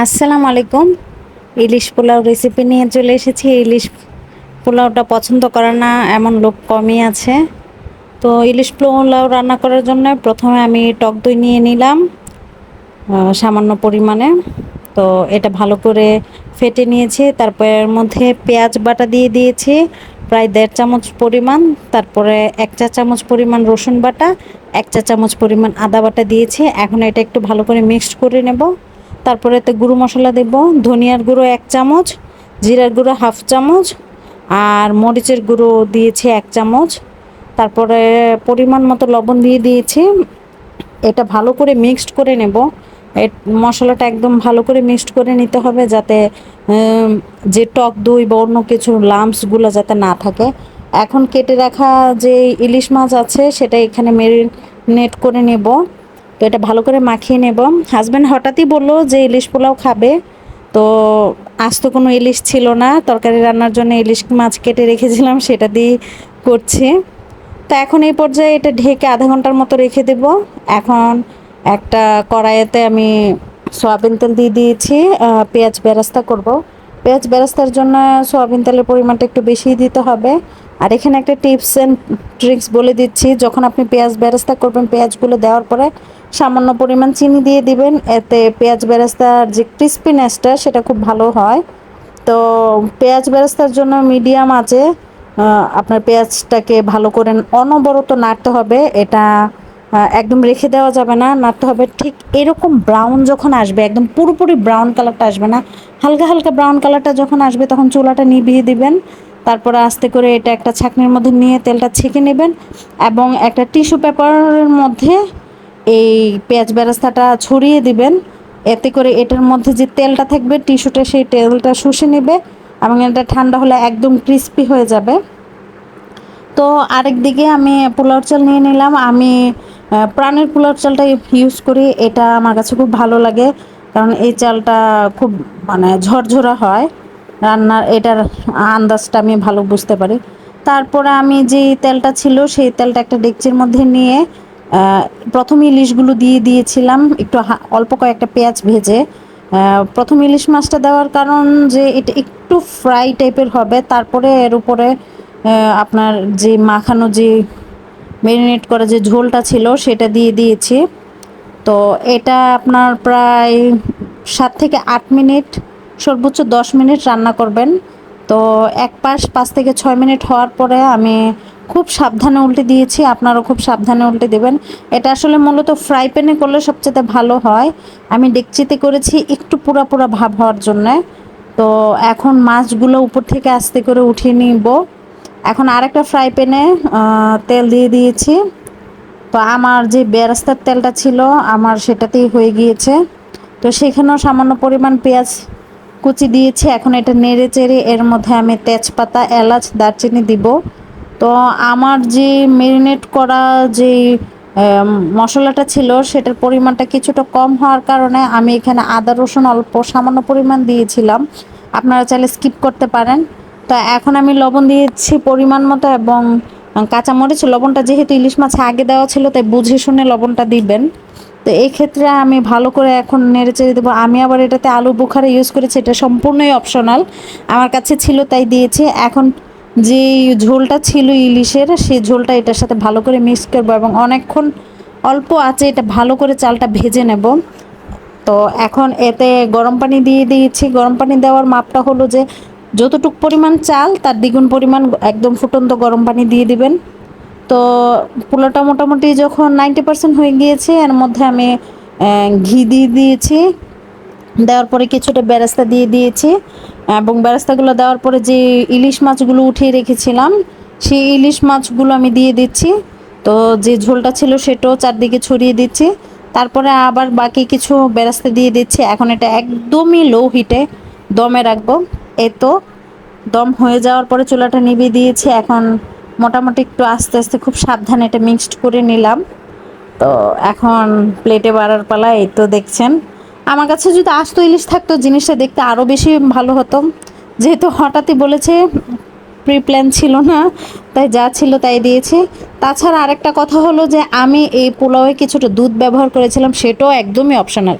আসসালামু আলাইকুম। ইলিশ পোলাও রেসিপি নিয়ে চলে এসেছি। ইলিশ পোলাওটা পছন্দ করে না, এমন লোক কমই আছে। তো ইলিশ পোলাও রান্না করার জন্য প্রথমে আমি টক দই নিয়ে নিলাম সামান্য পরিমাণে। তো এটা ভালো করে ফেটে নিয়েছি, তারপর এর মধ্যে পেঁয়াজ বাটা দিয়ে দিয়েছি, প্রায় দেড় চামচ পরিমাণ। তারপরে এক চা চামচ পরিমাণ রসুন বাটা, এক চা চামচ পরিমাণ আদা বাটা দিয়েছি। এখন এটা একটু ভালো করে মিক্সড করে নেব। তারপরে এতে গুঁড়ো মশলা দেব, ধনিয়ার গুঁড়ো এক চামচ, জিরার গুঁড়ো হাফ চামচ, আর মরিচের গুঁড়ো দিয়েছি এক চামচ। তারপরে পরিমাণ মতো লবণ দিয়ে দিয়েছি। এটা ভালো করে মিক্সড করে নেব। মশলাটা একদম ভালো করে মিক্সড করে নিতে হবে যাতে যে টক দই বা অন্য কিছু লাম্পসগুলো যাতে না থাকে। এখন কেটে রাখা যে ইলিশ মাছ আছে সেটা এখানে মেরিনেট করে নেব। তো এটা ভালো করে মাখিয়ে নেব। হাজব্যান্ড হঠাৎই বলল যে ইলিশ পোলাও খাবে। তো আজ তো কোনো ইলিশ ছিল না। তরকারি রান্নার জন্য ইলিশ মাছ কেটে রেখেছিলাম, সেটা দিয়ে করছি। তো এখন এই পর্যায়ে এটা ঢেকে আধা ঘণ্টার মতো রেখে দেব। এখন একটা কড়াইতে আমি সয়াবিন তেল দিয়ে দিয়েছি। পেঁয়াজ বেরাস্তা করব। পেঁয়াজ বেরাস্তার জন্য সয়াবিন তেলের পরিমাণটা একটু বেশিই দিতে হবে। আর এখানে একটা টিপস অ্যান্ড ট্রিক্স বলে দিচ্ছি, যখন আপনি পেঁয়াজ বেরাস্তা করবেন, পেঁয়াজগুলো দেওয়ার পরে সামান্য পরিমাণ চিনি দিয়ে দিবেন, এতে পেঁয়াজ বেরাস্তার যে ক্রিস্পিনেসটা সেটা খুব ভালো হয়। তো পেঁয়াজ বেরেস্তার জন্য মিডিয়াম আছে আপনার পেঁয়াজটাকে ভালো করে অনবরত নাড়তে হবে, এটা একদম রেখে দেওয়া যাবে না, নাড়তে হবে। ঠিক এরকম ব্রাউন যখন আসবে, একদম পুরোপুরি ব্রাউন কালারটা আসবে না, হালকা হালকা ব্রাউন কালারটা যখন আসবে, তখন চুলাটা নিভিয়ে দিবেন। তারপরে আস্তে করে এটা একটা ছাঁকনির মধ্যে নিয়ে তেলটা ছেঁকে নেবেন এবং একটা টিস্যু পেপারের মধ্যে এই পেঁয়াজ বেরেস্তাটা ছড়িয়ে দিবেন। এতে করে এটার মধ্যে যে তেলটা থাকবে টিস্যুটা সেই তেলটা শুষে নেবে এবং এটা ঠান্ডা হলে একদম ক্রিস্পি হয়ে যাবে। তো আরেক দিকে আমি পোলাওর চাল নিয়ে নিলাম। আমি প্রাণের পোলাওর চালটা ইউজ করি, এটা আমার কাছে খুব ভালো লাগে। কারণ এই চালটা খুব মানে ঝরঝরা হয়। রান্নার, এটার আন্দাজটা আমি ভালো বুঝতে পারি। তারপরে আমি যে তেলটা ছিল, সেই তেলটা একটা ডেকচির মধ্যে নিয়ে প্রথম ইলিশগুলো দিয়ে দিয়েছিলাম, একটু অল্প কয়েকটা পেঁয়াজ ভেজে। প্রথম ইলিশ মাছটা দেওয়ার কারণ যে এটা একটু ফ্রাই টাইপের হবে, তারপরে এর উপরে আপনার যে মাখানো যে ম্যারিনেট করা যে ঝোলটা ছিল সেটা দিয়ে দিয়েছি। তো এটা আপনার প্রায় সাত থেকে আট মিনিট, সর্বোচ্চ দশ মিনিট রান্না করবেন। তো এক পাশ পাঁচ থেকে ছয় মিনিট হওয়ার পরে আমি খুব সাবধানে উল্টে দিয়েছি, আপনারাও খুব সাবধানে উল্টে দেবেন। এটা আসলে মূলত ফ্রাই প্যানে করলে সবচেয়ে ভালো হয়। আমি ডেকচিতে করেছি একটু পুরা পুরা ভাব হওয়ার জন্যে। তো এখন মাছগুলো উপর থেকে আস্তে করে উঠিয়ে নিব। এখন আরেকটা ফ্রাই প্যানে তেল দিয়ে দিয়েছি। তো আমার যে বেরাস্তার তেলটা ছিল, আমার সেটাতেই হয়ে গিয়েছে। তো সেখানেও সামান্য পরিমাণ পেঁয়াজ কুচি দিয়েছি। এখন এটা নেড়ে চেড়ে এর মধ্যে আমি তেজপাতা, এলাচ, দারচিনি দিব। তো আমার যে মেরিনেট করা যে মশলাটা ছিল, সেটার পরিমাণটা কিছুটা কম হওয়ার কারণে আমি এখানে আদা, রসুন অল্প সামান্য পরিমাণ দিয়েছিলাম। আপনারা চাইলে স্কিপ করতে পারেন। তো এখন আমি লবণ দিয়েছি পরিমাণ মতো এবং কাঁচামরিচ, লবণটা যেহেতু ইলিশ মাছ আগে দেওয়া ছিল, তাই বুঝে শুনে লবণটা দিবেন। তো এই ক্ষেত্রে আমি ভালো করে এখন নেড়ে চেড়ে দেবো। আমি আবার এটাতে আলু বুখারা ইউজ করেছি, এটা সম্পূর্ণই অপশনাল আমার কাছে ছিল, তাই দিয়েছি। এখন যে ঝোলটা ছিল ইলিশের, সেই ঝোলটা এটার সাথে ভালো করে মিক্স করব এবং অনেকক্ষণ অল্প আছে এটা ভালো করে চালটা ভেজে নেব। তো এখন এতে গরম পানি দিয়ে দিয়েছি। গরম পানি দেওয়ার মাপটা হলো যে যতটুক পরিমাণ চাল, তার দ্বিগুণ পরিমাণ একদম ফুটন্ত গরম পানি দিয়ে দিবেন। তো পোলাওটা মোটামুটি যখন নাইনটি পার্সেন্ট হয়ে গিয়েছে, এর মধ্যে আমি ঘি দিয়ে দিয়েছি। দেওয়ার পরে কিছুটা বেরেস্তা দিয়ে দিয়েছি। এবং বেরেস্তাগুলো দেওয়ার পরে যে ইলিশ মাছগুলো উঠিয়ে রেখেছিলাম, সেই ইলিশ মাছগুলো আমি দিয়ে দিচ্ছি। তো যে ঝোলটা ছিল সেটাও চারদিকে ছড়িয়ে দিচ্ছি। তারপরে আবার বাকি কিছু বেরেস্তা দিয়ে দিচ্ছি। এখন এটা একদমই লো হিটে দমে রাখব। এই তো দম হয়ে যাওয়ার পরে চুলাটা নিভিয়ে দিয়েছি। এখন মোটামুটি একটু আস্তে আস্তে খুব সাবধানে এটা মিক্সড করে নিলাম। তো এখন প্লেটে বাড়ার পালা এই তো দেখছেন। আমার কাছে যদি আস্ত ইলিশ থাকতো, জিনিসটা দেখতে আরও বেশি ভালো হতো। যেহেতু হঠাৎই বলেছে প্রি প্ল্যান ছিল না, তাই যা ছিল তাই দিয়েছি। তাছাড়া আরেকটা কথা হলো যে, আমি এই পোলাওয়ে কিছুটা দুধ ব্যবহার করেছিলাম, সেটাও একদমই অপশনাল